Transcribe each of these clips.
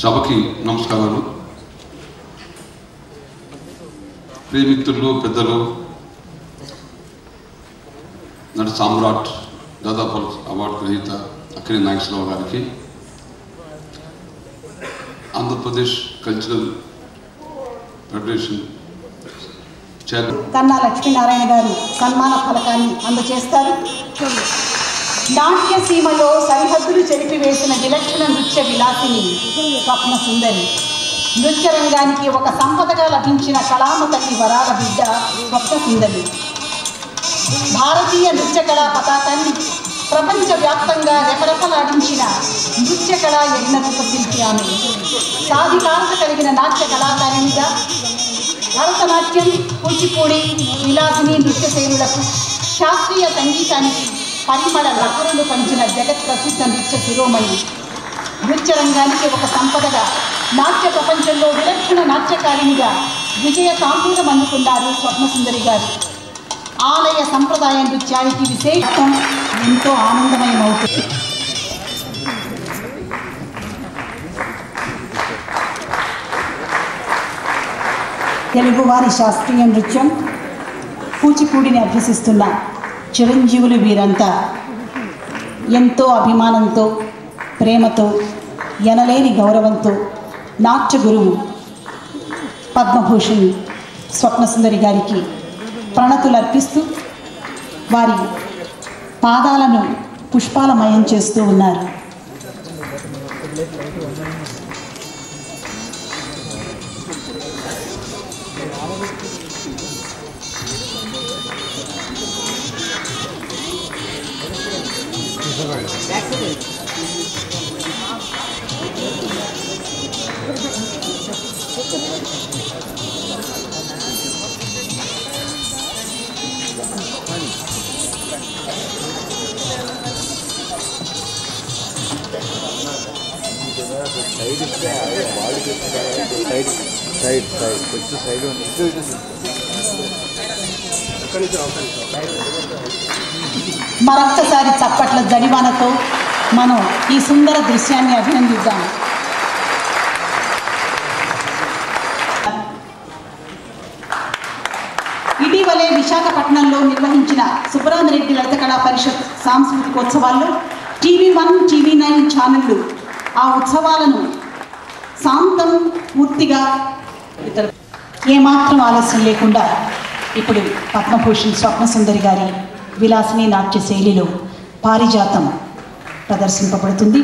సభకి నమస్కారాలు. ప్రియమిత్రులు పెద్దలు నట సామ్రాట్ దాదాపల్ అవార్డు గ్రహీత అక్కడి నాగేశ్వరరావు గారికి. ఆంధ్రప్రదేశ్ కల్చరల్ ఫెడరేషన్ కన్నా లక్ష్మీనారాయణ గారు సన్మాన ఫలకాన్ని అందజేస్తారు. నాట్య సీమలో సరిహద్దులు చెరిపివేసిన విలక్షణ నృత్య విలాసిని స్వప్న సుందరి. నృత్య రంగానికి ఒక సంపదగా లభించిన కళామ తల్లి వరాల బిడ్డ స్వప్న సుందరి. భారతీయ నృత్య కళా పతాకాన్ని ప్రపంచవ్యాప్తంగా రెపరెపలాడించిన నృత్య కళా యజ్ఞ రూపశిల్పి ఆమె. సాధికారత కలిగిన నాట్య కళాకారిణిగా భరతనాట్యం కూచిపూడి విలాసిని నృత్యశైలులకు శాస్త్రీయ సంగీతానికి పరిమళ లహరులు పంచిన జగత్ ప్రసిద్ధ నృత్య శిరోమణి. నృత్య రంగానికి ఒక సంపదగా నాట్య ప్రపంచంలో విలక్షణ నాట్యకారిణిగా విజయ తాంబూలం అందుకున్నారు స్వప్నసుందరి గారు. ఆలయ సంప్రదాయ నృత్యానికి విశేషం ఎంతో ఆనందమయమవుతుంది తెలుగువారి శాస్త్రీయ నృత్యం కూచిపూడిని అభ్యసిస్తున్న చిరంజీవులు వీరంతా ఎంతో అభిమానంతో ప్రేమతో ఎనలేని గౌరవంతో నాట్య గురువు పద్మభూషణ్ స్వప్నసుందరి గారికి ప్రణతులు అర్పిస్తూ వారి పాదాలను పుష్పాలమయం చేస్తూ ఉన్నారు. సైడ్ సైడ్ సైడ్ సైడ్ కొంచెం సైడ్ ఉంది ఇటు ఇటు మరొక్కసారి చప్పట్ల జడివానతో మనం ఈ సుందర దృశ్యాన్ని అభినందిద్దాము ఆధ్వర్యంలో నిర్వహించిన సుబ్బరామిరెడ్డి లలిత కళా పరిషత్ సాంస్కృతికోత్సవాల్లో టీవీ వన్ టీవీ నైన్ ఛానళ్ళు ఆ ఉత్సవాలను శాంతం పూర్తిగా ఇతర ఏమాత్రం ఆలస్యం లేకుండా ఇప్పుడు పద్మభూషణ్ స్వప్నసుందరి గారి విలాసిని నాట్య శైలిలో పారిజాతం ప్రదర్శింపబడుతుంది.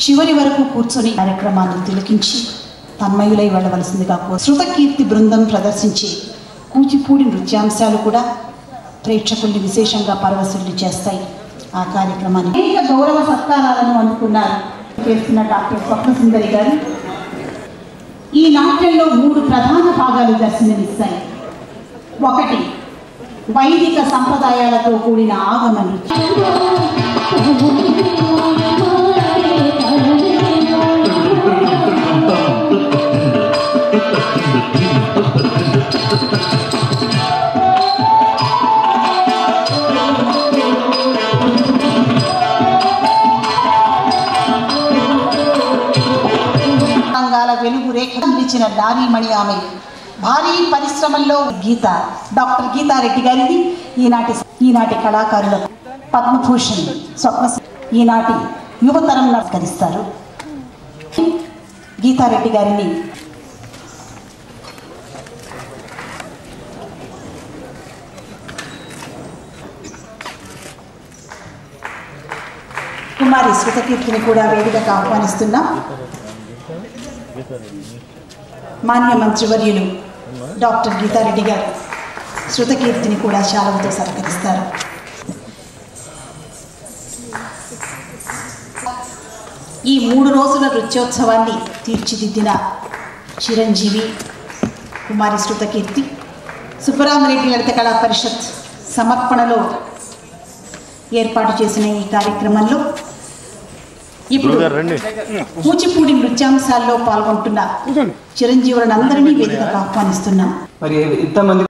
చివరి వరకు కూర్చొని కార్యక్రమాన్ని తిలకించి తన్మయులై వెళ్ళవలసిందిగా శృతకీర్తి బృందం ప్రదర్శించి కూచిపూడి నృత్యాంశాలు కూడా ప్రేక్షకుల్ని విశేషంగా పరవశుల్ని చేస్తాయి ఆ కార్యక్రమాన్ని అనేక గౌరవ సత్కారాలను అందుకున్నారు. చేస్తున్న డాక్టర్ స్వప్నసుందరి గారు. ఈ నాట్యంలో మూడు ప్రధాన భాగాలు దర్శనమిస్తాయి. ఒకటి వైదిక సంప్రదాయాలతో కూడిన ఆగమ నృత్యం నిలిచిన ఆమె భారీ పరిశ్రమల్లో గీత డాక్టర్ గీతారెడ్డి గారిది ఈనాటి ఈనాటి కళాకారులకు పద్మభూషణ్ స్వప్న ఈనాటి యువతరం నమస్కరిస్తారు. గీతారెడ్డి గారిని కుమారి శృతకీర్తిని కూడా వేదికగా ఆహ్వానిస్తున్నాం. మాన్య మంత్రివర్యులు డాక్టర్ గీతారెడ్డి గారు శృతకీర్తిని కూడా శాలవతో సత్కరిస్తారు. ఈ మూడు రోజుల నృత్యోత్సవాన్ని తీర్చిదిద్దిన చిరంజీవి కుమారి శృతకీర్తి సుబ్బరామరెడ్డి లలిత కళా పరిషత్ సమర్పణలో ఏర్పాటు చేసిన ఈ కార్యక్రమంలో ఇప్పుడు కూచిపూడి నృత్యాంశాల్లో పాల్గొంటున్న చిరంజీవులను అందరినీ వేదికకు ఆహ్వానిస్తున్నాం. మరి ఇంతమంది